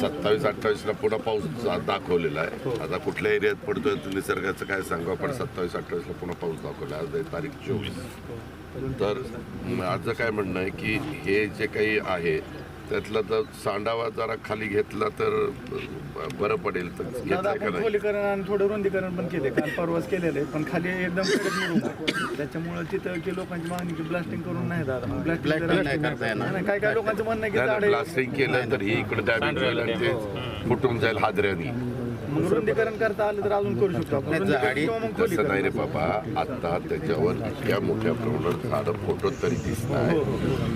सत्तावीस अठ्ठावीसला पुन्हा पाऊस दाखवलेला आहे. आता कुठल्या एरियात पडतोय निसर्गाचं काय सांगू? आपण सत्तावीस अठ्ठावीसला पुन्हा पाऊस दाखवला आज तारीख चोवीस. तर माझं काय म्हणणं आहे की हे जे काही आहे त्यातला जर सांडावा जरा खाली घेतला तर बरं पडेल. तर दादा घेतलाय का आपण नाही? खोलीकरण आणि थोडं रुंदीकरण पण केले काल परवाच केलेलं आहे पण खाली एकदम कडक मुरुम आहे. त्याच्यामुळे तिथं की लोकांची मागणी की ब्लास्टिंग करून नाही दादा. ब्लास्टिंग नाही काय काय लोकांचं म्हणणं आहे की झाड आहे. प्लास्टिक केलं तर ही इकडे डॅमेज होईल आणि ते फुटून जाईल हादऱ्यानी. मग रुंदीकरण करता आलं तर अजून करू शकतो आपण. रुंदीकरण किंवा मग तसं खोलीकरण नाही रे बाबा आता त्याच्यावर इतक्या मोठ्या प्रमाणात झाडं फोटो तरी दिसत आहे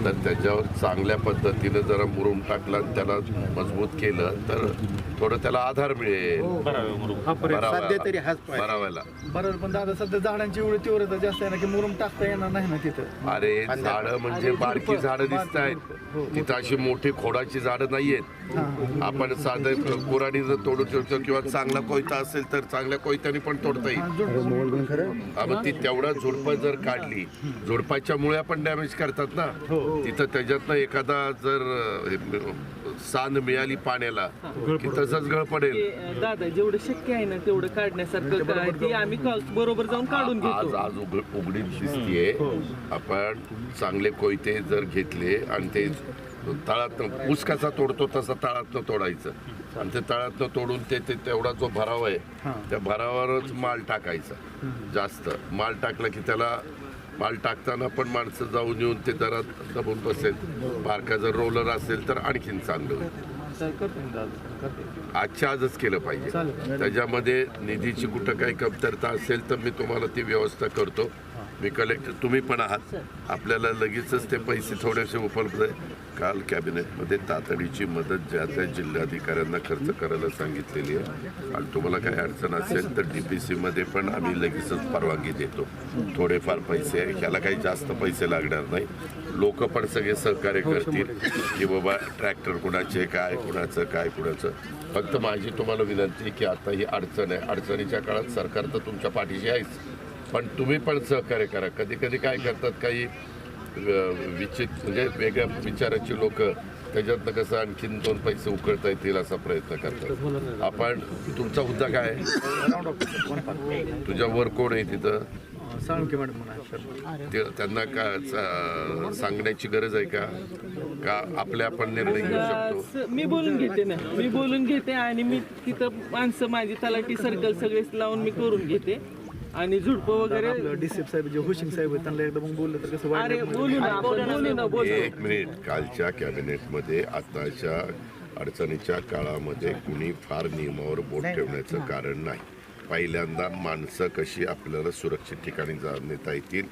तर त्याच्यावर चांगल्या पद्धतीनं जरा मुरुम टाकला आणि त्याला मजबूत केलं तर थोडं त्याला आधार मिळेल. सध्या तरी हाच पाय. बरावायला. बरोबर पण दादा सध्या झाडांची एवढी तीव्रता जास्त आहे ना की मुरुम टाकता येणार नाही ना तिथं? अरे झाडं म्हणजे बारकी झाडं दिसत आहेत. तिथं अशी मोठी खोडाची झाडं नाहीयेत. आपण साधं कुराडी जर तोडू शकतो किंवा चांगला कोयता असेल तर चांगल्या कोयत्याने पण तोडता येईल. हा, ती तेवढा झुडपं जर काढली झुडपाच्या मुळ्या पण डॅमेज करतात ना? तिथं त्याच्यातनं एखादा जर सांद मिळाली पाण्याला की तसंच गळ पडेल. दादा जेवढं शक्य आहे ना तेवढं काढण्यासारखं काय ते आम्ही का- बरोबर जाऊन काढून आज घेतो. आज उघड- उघडीत दिसतीये. आपण चांगले कोयते जर घेतले आणि ते तळातनं ऊस कसा तोडतो तसा तळातनं तोडायचं. आणि ते तळातनं तोडून ते ते तेवढा जो भराव आहे त्या भरावावरच माल टाकायचा. जास्त. माल टाकला की त्याला माल टाकताना पण माणसं जाऊन येऊन ते जरा दबून बसेल. बारका जर रोलर असेल तर आणखीन चांगलं होईल. आजच्या आजच केलं पाहिजे. त्याच्यामध्ये निधीची कुठं काही कमतरता असेल तर मी तुम्हाला ती व्यवस्था करतो. मी कलेक्टर तुम्ही पण आहात. आपल्याला लगेचच ते पैसे थोडेसे उपलब्ध आहे. काल कॅबिनेटमध्ये तातडीची मदत ज्या त्या जिल्हाधिकाऱ्यांना खर्च करायला सांगितलेली आहे. आणि तुम्हाला काही अडचण असेल तर डी पी सीमध्ये पण आम्ही लगेचच परवानगी देतो. थोडेफार पैसे आहे. ह्याला काही जास्त पैसे लागणार नाही. लोक पण सगळे सहकार्य करतील की बाबा ट्रॅक्टर कुणाचे काय कुणाचं काय कुणाचं. फक्त माझी तुम्हाला विनंती आहे की आता ही अडचण आहे. अडचणीच्या काळात सरकार तर तुमच्या पाठीशी आहेच. पण तुम्ही पण सहकार्य करा. कधी कधी काय करतात काही विचित म्हणजे वेगळ्या विचाराची लोक त्याच्यातनं कसं आणखीन दोन पैसे उकळता येतील असा प्रयत्न करतात. आपण तुमचा मुद्दा काय आहे? तुझ्या वर कोण आहे तिथं? त्यांना का सांगण्याची गरज आहे का? का आपले आपण निर्णय घेऊ शकतो? मी बोलून घेते ना. मी बोलून घेते आणि मी तिथं माणसं माझी तलाठी सर्कल सगळेच लावून मी करून घेते. आणि झुडपं वगैरे. आपलं डीसीप साहेब जे हुशिंग साहेब आहेत त्यांना एकदा मग बोललं तर कसं अरे बोलू ना आपण बोलू ना बोलू एक मिनिट कालच्या कॅबिनेटमध्ये आताच्या अडचणीच्या काळामध्ये कुणी फार नियमावर बोट ठेवण्याचं कारण नाही. पहिल्यांदा माणसं कशी आपल्याला सुरक्षित ठिकाणी जा नेता येतील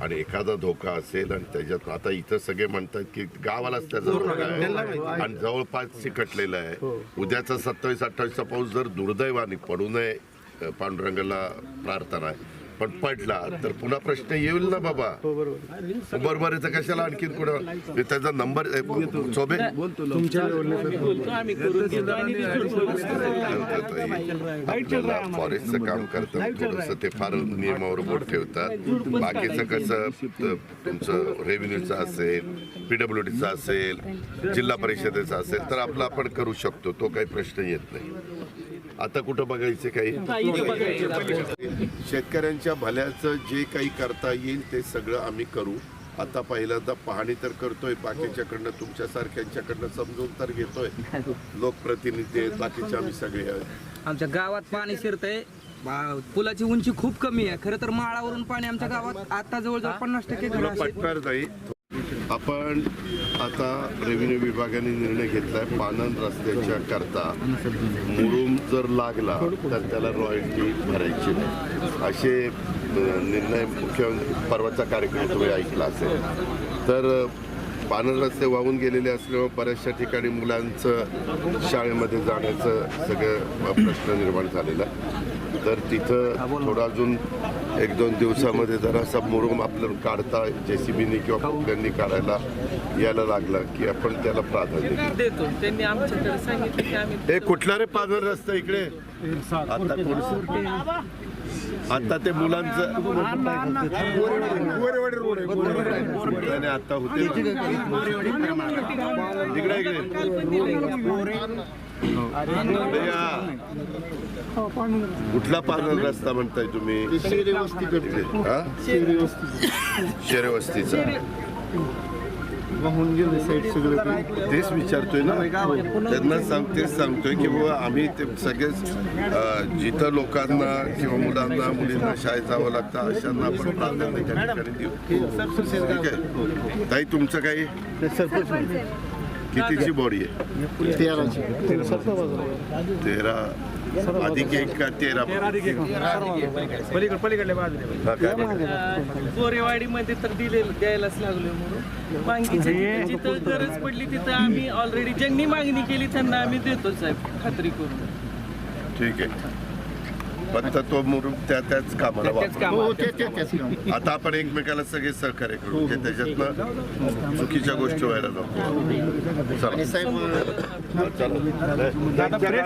आणि एखादा धोका असेल आणि त्याच्यात आता इथं सगळे म्हणतात की गावालाच त्याचा धोका आहे आणि जवळपास चिकटलेलं आहे. उद्याचा सत्तावीस अठ्ठावीसचा पाऊस जर दुर्दैवाने पडू नये पांडुरंगाला प्रार्थना आहे. पण पडला तर पुन्हा प्रश्न येईल ना बाबा. बरोबर. आहे तर कशाला आणखीन कुठं? त्याचा नंबर आपल्याला फॉरेस्टचं काम करतात थोडस ते फार नियमावर बोट ठेवतात. बाकीचं कसं तुमचं रेव्हेन्यूचं असेल पीडब्ल्यू डीचं असेल जिल्हा परिषदेचं असेल तर आपलं आपण करू शकतो तो काही प्रश्न येत नाही. आता कुठं बघायचे काही. शेतकऱ्यांच्या भल्याचं जे काही करता येईल ते सगळं आम्ही करू. आता पहिल्यांदा पाहणी तर करतोय बाकीच्याकडनं तुमच्यासारख्यांच्याकडनं समजून तर घेतोय. लोकप्रतिनिधी आहेत बाकीचे आम्ही सगळे आहेत. आमच्या गावात पाणी शिरतंय. पुलाची उंची खूप कमी आहे. खरं तर माळावरून पाणी आमच्या गावात आता जवळजवळ पन्नास टक्के आपण आता रेव्हेन्यू विभागाने निर्णय घेतलाय पानन रस्त्याच्या करता. मुरुम जर लागला तर त्याला रॉयल्टी भरायची नाही. असे निर्णय मुख्यमंत्री परवाचा कार्यक्रम तुम्ही ऐकला असेल. तर पानन रस्ते वाहून गेलेले असल्यामुळे बऱ्याचशा ठिकाणी मुलांचं शाळेमध्ये जाण्याचं सगळं प्रश्न निर्माण झालेला. तर तिथं थोडं अजून एक दोन दिवसामध्ये जरासा मुरुम आपल्याला काढता जे सी बीनी किंवा कुठल्यांनी काढायला यायला लागला की आपण त्याला प्राधान्य देतो. त्यांनी आमच्याकडे सांगितलं की आम्ही हे कुठला रे पानर रस्ता इकडे? आता कोण आता ते मुलांचं आणि आता होते. इकडे इकडे. कुठला पार्लर रस्ता म्हणताय तुम्ही? शेरे वस्तीचा. वाहून गेले साईड सगळं तेच विचारतोय ना. त्यांना सांग तेच सांगतोय की बाबा आम्ही ते सगळेच जिथं लोकांना किंवा मुलांना मुलींना शाळेत जावं लागतं अशांना आपण प्राधान्य त्या ठिकाणी देऊ ठीक आहे? ताई तुमचं काही? कितीची बॉडी आहे? तेरा. अधिक एक का तेरा? पलीकडे पलीकडल्या? गोरेवाडीमध्ये तर दिले द्यायलाच लागलोय म्हणून. जिथं जिथं गरज पडली तिथं आम्ही ऑलरेडी ज्यांनी मागणी केली त्यांना आम्ही देतो साहेब खात्री करून. ठीक आहे. फक्त तो मुरुम त्या त्याच कामाला वापर आता आपण एकमेकाला सगळे सहकार्य करू की त्याच्यातनं चुकीच्या गोष्टी व्हायला नको. चला. चला.